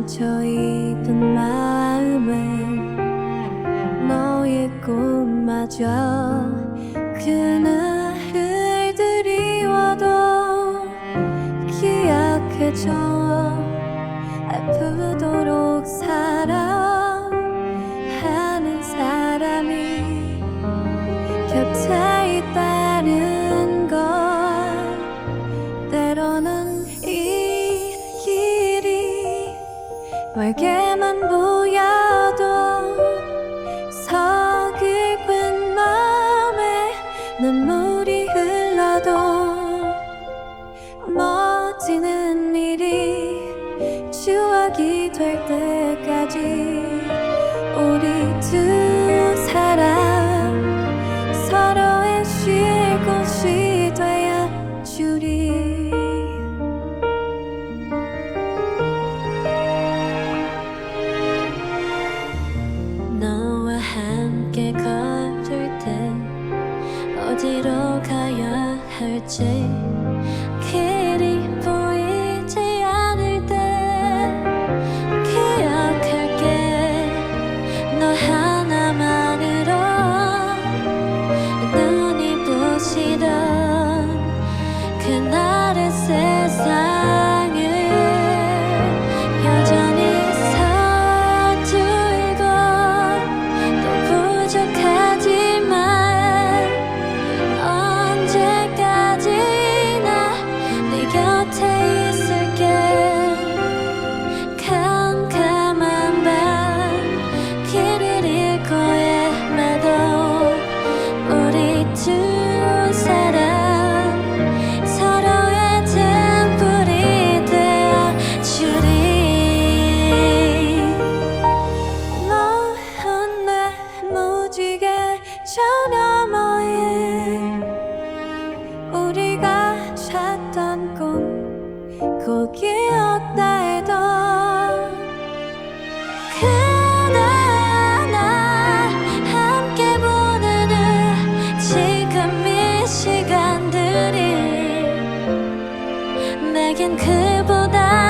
상처 입은 마음에 너의 꿈마저 그날을 드리워도 기억해줘. 아프도록 사랑 멀게만 보여도 서글픈 마음에 눈물이 흘러도 멋지는 일이 추억이 될 때까지 우리 두 우리가 찾던 꿈 거기였다 해도 그대와 나 함께 보내는 지금 이 시간들이 내겐 그보다